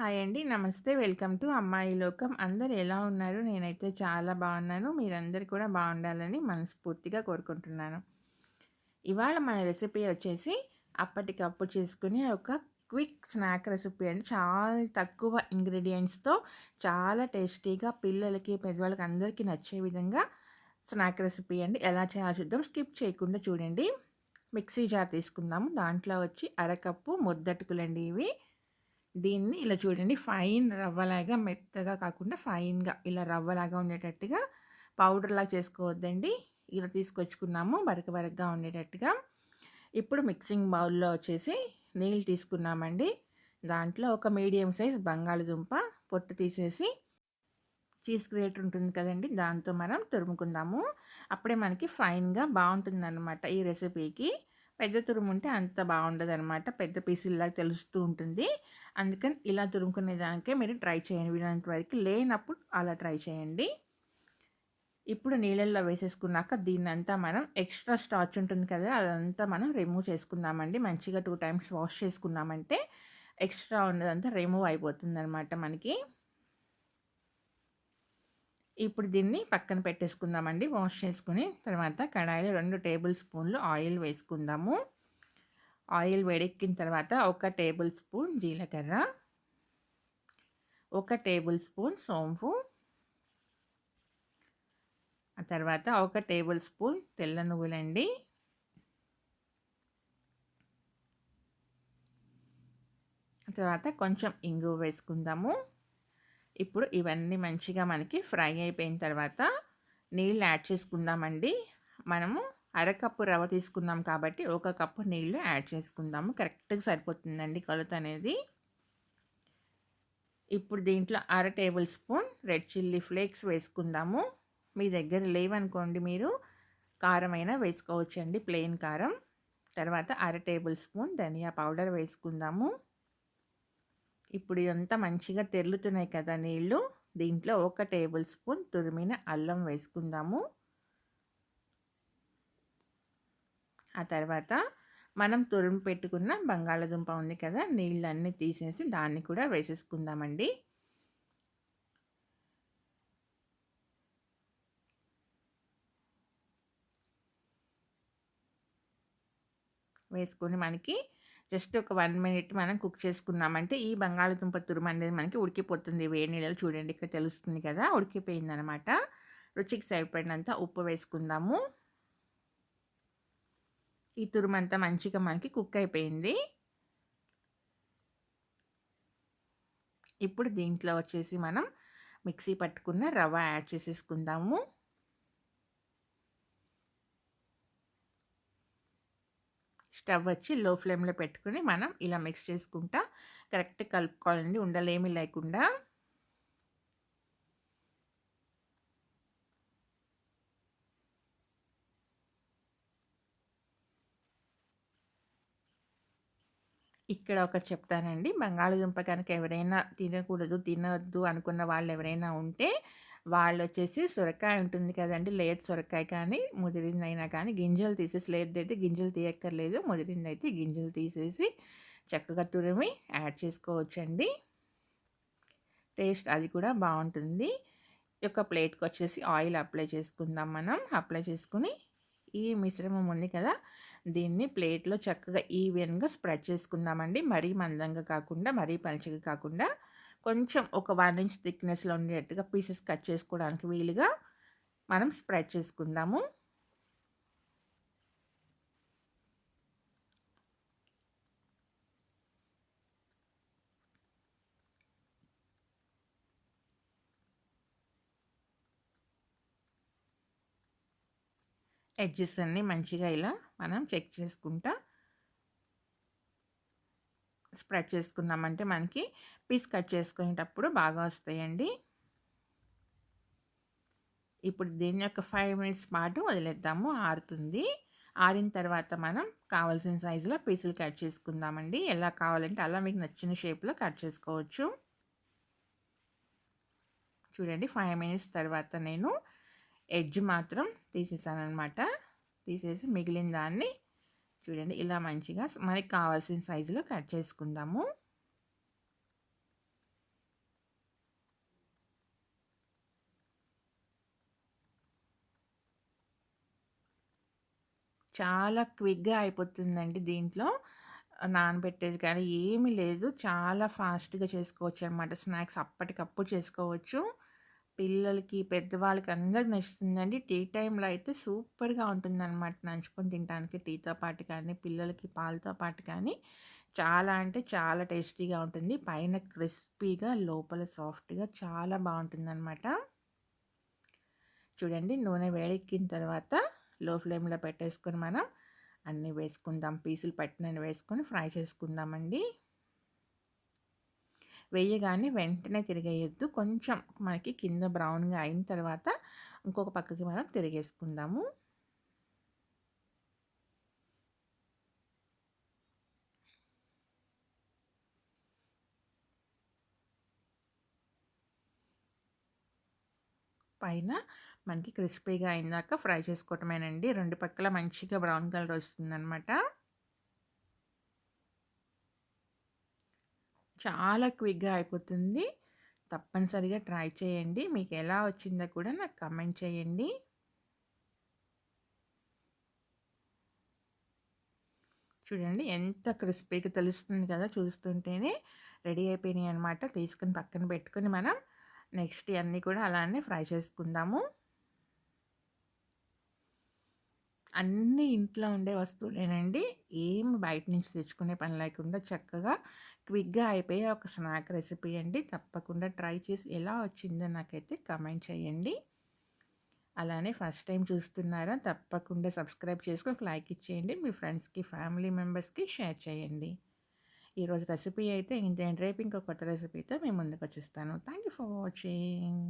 Hi అండి. నమస్తే. Welcome to అమ్మాయి లోకం. అందరు ఎలా ఉన్నారు? నేనైతే చాలా బాగున్నాను. మీరందరూ కూడా బాగుండాలని మనస్ఫూర్తిగా కోరుకుంటున్నాను. ఇవాళ మన రెసిపీ వచ్చేసి అప్పటికప్పుడు చేసుకునే ఒక క్విక్ స్నాక్ రెసిపీ అండి. చాలా తక్కువ ఇంగ్రీడియంట్స్తో చాలా టేస్టీగా పిల్లలకి, పెద్దవాళ్ళకి అందరికీ నచ్చే విధంగా స్నాక్ రెసిపీ అండి. ఎలా చేయాలో చూద్దాం. స్కిప్ చేయకుండా చూడండి. మిక్సీ జార్ తీసుకుందాము. దాంట్లో వచ్చి అరకప్పు ముద్దటుకులండి ఇవి. దీన్ని ఇలా చూడండి ఫైన్ రవ్వలాగా మెత్తగా కాకుండా ఫైన్‌గా ఇలా రవ్వలాగా ఉండేటట్టుగా పౌడర్‌లాగా చేసుకోవద్దండి. ఇలా తీసుకొచ్చుకున్నాము బరక బరకగా ఉండేటట్టుగా. ఇప్పుడు మిక్సింగ్ బౌల్‌లో వచ్చేసి నీళ్ళు తీసుకున్నామండి. దాంట్లో ఒక మీడియం సైజ్ బంగాళదుంప పొట్టు తీసేసి చీజ్ గ్రేటర్ ఉంటుంది కదండి దాంతో మనం తురుముకుందాము. అప్పుడే మనకి ఫైన్‌గా బావుంటుందనమాట ఈ రెసిపీకి. పెద్ద తురుము ఉంటే అంత బాగుండదనమాట. పెద్ద పీసుల్లాగా తెలుస్తూ ఉంటుంది. అందుకని ఇలా తురుముకునే దానికే మీరు ట్రై చేయండి. వీలైనంత వరకు లేనప్పుడు అలా ట్రై చేయండి. ఇప్పుడు నీళ్ళల్లో వేసేసుకున్నాక దీన్నంతా మనం ఎక్స్ట్రా స్టార్చ్ ఉంటుంది కదా అదంతా మనం రిమూవ్ చేసుకుందామండి. మంచిగా టూ టైమ్స్ వాష్ చేసుకున్నామంటే ఎక్స్ట్రా ఉన్నదంతా రిమూవ్ అయిపోతుంది అనమాట మనకి. ఇప్పుడు దీన్ని పక్కన పెట్టేసుకుందామండి. వాష్ చేసుకుని తర్వాత కడాయిలో రెండు టేబుల్ స్పూన్లు ఆయిల్ వేసుకుందాము. ఆయిల్ వేడెక్కిన తర్వాత ఒక టేబుల్ స్పూన్ జీలకర్ర ఒక టేబుల్ స్పూన్ సోంపు ఆ తర్వాత ఒక టేబుల్ స్పూన్ తెల్ల నువ్వులండి. తర్వాత కొంచెం ఇంగువ వేసుకుందాము. ఇప్పుడు ఇవన్నీ మంచిగా మనకి ఫ్రై అయిపోయిన తర్వాత నీళ్ళు యాడ్ చేసుకుందామండి. మనము అరకప్పు రవ్వ తీసుకున్నాం కాబట్టి ఒక కప్పు నీళ్ళు యాడ్ చేసుకుందాము. కరెక్ట్గా సరిపోతుందండి కొలత అనేది. ఇప్పుడు దీంట్లో అర tablespoon red chilli flakes వేసుకుందాము. మీ దగ్గర లేవనుకోండి మీరు కారం అయినా వేసుకోవచ్చండి ప్లెయిన్ కారం. తర్వాత అర టేబుల్ స్పూన్ ధనియా పౌడర్ వేసుకుందాము. ఇప్పుడు ఇదంతా మంచిగా తెరులుతున్నాయి కదా నీళ్ళు. దీంట్లో ఒక టేబుల్ స్పూన్ తురిమిన అల్లం వేసుకుందాము. ఆ తర్వాత మనం తురిమి పెట్టుకున్న బంగాళదుంప ఉంది కదా నీళ్ళన్నీ తీసేసి దాన్ని కూడా వేసేసుకుందామండి. వేసుకొని మనకి జస్ట్ ఒక వన్ మినిట్ మనం కుక్ చేసుకున్నామంటే ఈ బంగాళదుంప తురుము అనేది మనకి ఉడికిపోతుంది. వేడి నీళ్ళు చూడండి ఇక్కడ తెలుస్తుంది కదా ఉడికిపోయింది అనమాట రుచికి సరిపడినంత ఉప్పు వేసుకుందాము. ఈ తురుము అంతా మంచిగా మనకి కుక్ అయిపోయింది. ఇప్పుడు దీంట్లో వచ్చేసి మనం మిక్సీ పట్టుకున్న రవ్వ యాడ్ చేసేసుకుందాము. స్టవ్ వచ్చి లో ఫ్లేమ్లో పెట్టుకుని మనం ఇలా మిక్స్ చేసుకుంటా కరెక్ట్ కలుపుకోవాలండి. ఉండలేమి లేకుండా. ఇక్కడ ఒకటి చెప్తానండి. బంగాళదుంప కనుక ఎవరైనా తినకూడదు తినవద్దు అనుకున్న వాళ్ళు ఎవరైనా ఉంటే వాళ్ళు వచ్చేసి సొరకాయ ఉంటుంది కదండి లేదు సొరకాయ కానీ ముదిరిందైనా కానీ గింజలు తీసేసి లేదైతే గింజలు తీయక్కర్లేదు ముదిరిందైతే గింజలు తీసేసి చక్కగా తురిమి యాడ్ చేసుకోవచ్చండి. టేస్ట్ అది కూడా బాగుంటుంది. ఒక ప్లేట్కి వచ్చేసి ఆయిల్ అప్లై చేసుకుందాం మనం. అప్లై చేసుకుని ఈ మిశ్రమం ఉంది కదా దీన్ని ప్లేట్లో చక్కగా ఈవెన్గా స్ప్రెడ్ చేసుకుందామండి. మరీ మందంగా కాకుండా మరీ పలుచగా కాకుండా కొంచెం ఒక వన్ ఇంచ్ థిక్నెస్లో ఉండేట్టుగా పీసెస్ కట్ చేసుకోవడానికి వీలుగా మనం స్ప్రెడ్ చేసుకుందాము. ఎడ్జెస్ అన్నీ మంచిగా ఇలా మనం చెక్ చేసుకుంటా స్ప్రెడ్ చేసుకున్నామంటే మనకి పీస్ కట్ చేసుకునేటప్పుడు బాగా వస్తాయండి. ఇప్పుడు దీని ఒక ఫైవ్ మినిట్స్ పాటు వదిలేద్దాము ఆరుతుంది. ఆరిన తర్వాత మనం కావాల్సిన సైజులో పీసులు కట్ చేసుకుందామండి. ఎలా కావాలంటే అలా మీకు నచ్చిన షేప్లో కట్ చేసుకోవచ్చు. చూడండి ఫైవ్ మినిట్స్ తర్వాత నేను ఎడ్జ్ మాత్రం తీసేసాను అనమాట తీసేసి మిగిలిన దాన్ని చూడండి ఇలా మంచిగా మనకి కావాల్సిన సైజులో కట్ చేసుకుందాము. చాలా క్విక్గా అయిపోతుందండి దీంట్లో. నానబెట్టేది కానీ ఏమీ లేదు. చాలా ఫాస్ట్గా చేసుకోవచ్చు అనమాట స్నాక్స్ అప్పటికప్పుడు చేసుకోవచ్చు. పిల్లలకి, పెద్దవాళ్ళకి అందరికి నచ్చుతుందండి. టీ టైంలో అయితే సూపర్‌గా ఉంటుందన్నమాట నంచుకొని తినటానికి టీతో పాటు కానీ, పిల్లలకి పాలతో పాటు కానీ చాలా అంటే చాలా టేస్టీగా ఉంటుంది. పైన క్రిస్పీగా, లోపల సాఫ్ట్‌గా చాలా బావుంటుందనమాట. చూడండి నూనె వేడెక్కిన తర్వాత లో ఫ్లేమ్‌లో పెట్టేసుకొని మనం అన్నీ వేసుకుందాం. పీసులు పట్టినన్ని వేసుకొని ఫ్రై చేసుకుందామండి. వేయగానే వెంటనే తిరిగేయొద్దు. కొంచెం మనకి కింద బ్రౌన్‌గా అయిన తర్వాత ఇంకొక పక్కకి మనం తిరిగేసుకుందాము. పైన మనకి క్రిస్పీగా అయిందాక ఫ్రై చేసుకోవటమేనండి. రెండు పక్కల మంచిగా బ్రౌన్ కలర్ వస్తుందనమాట. చాలా క్విక్‌గా అయిపోతుంది. తప్పనిసరిగా ట్రై చేయండి. మీకు ఎలా వచ్చిందో కూడా నాకు కమెంట్ చేయండి. చూడండి ఎంత క్రిస్పీగా తెలుస్తుంది కదా! చూస్తుంటేనే రెడీ అయిపోయినాయి అనమాట. తీసుకొని పక్కన పెట్టుకొని మనం నెక్స్ట్ అన్నీ కూడా అలానే ఫ్రై చేసుకుందాము. అన్నీ ఇంట్లో ఉండే వస్తువులేనండి. ఏం బయట నుంచి తెచ్చుకునే పని లేకుండా చక్కగా క్విక్‌గా అయిపోయే ఒక స్నాక్ రెసిపీ అండి. తప్పకుండా ట్రై చేసి ఎలా వచ్చిందో నాకైతే కమెంట్ చేయండి. అలానే ఫస్ట్ టైం చూస్తున్నారా? తప్పకుండా సబ్స్క్రైబ్ చేసుకొని ఒక లైక్ ఇచ్చేయండి. మీ ఫ్రెండ్స్‌కి, ఫ్యామిలీ మెంబర్స్‌కి షేర్ చేయండి. ఈరోజు రెసిపీ అయితే ఇంతేంటి రేపు ఇంకో కొత్త రెసిపీతో మేము ముందుకు వచ్చేస్తాను థ్యాంక్ యూ ఫర్ వాచింగ్.